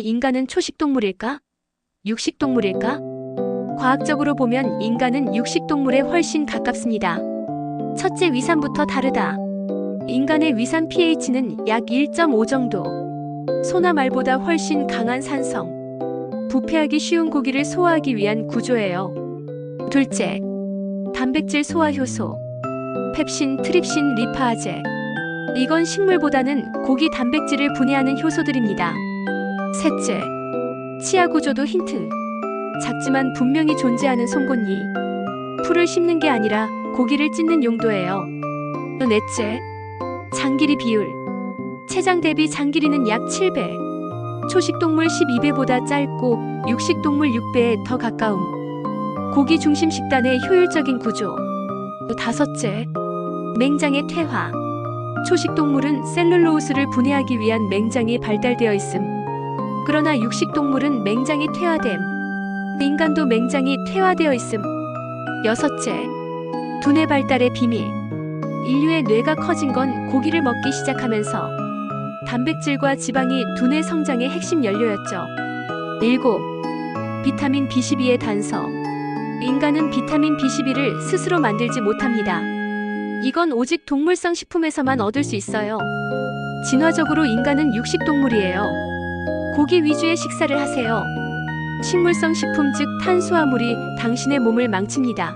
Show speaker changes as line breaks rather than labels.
인간은 초식동물일까? 육식동물일까? 과학적으로 보면 인간은 육식동물에 훨씬 가깝습니다. 첫째 위산부터 다르다. 인간의 위산 pH는 약 1.5 정도. 소나 말보다 훨씬 강한 산성. 부패하기 쉬운 고기를 소화하기 위한 구조예요. 둘째, 단백질 소화 효소. 펩신, 트립신, 리파아제. 이건 식물보다는 고기 단백질을 분해하는 효소들입니다. 셋째, 치아 구조도 힌트. 작지만 분명히 존재하는 송곳니. 풀을 씹는 게 아니라 고기를 찢는 용도예요. 넷째, 장길이 비율. 체장 대비 장길이는 약 7배. 초식동물 12배보다 짧고 육식동물 6배에 더 가까움. 고기 중심 식단의 효율적인 구조. 다섯째, 맹장의 퇴화. 초식동물은 셀룰로스를 분해하기 위한 맹장이 발달되어 있음. 그러나 육식동물은 맹장이 퇴화됨. 인간도 맹장이 퇴화되어 있음. 여섯째, 두뇌 발달의 비밀. 인류의 뇌가 커진 건 고기를 먹기 시작하면서 단백질과 지방이 두뇌 성장의 핵심 연료였죠. 일곱, 비타민 B12의 단서. 인간은 비타민 B12를 스스로 만들지 못합니다. 이건 오직 동물성 식품에서만 얻을 수 있어요. 진화적으로 인간은 육식동물이에요. 고기 위주의 식사를 하세요. 식물성 식품 즉 탄수화물이 당신의 몸을 망칩니다.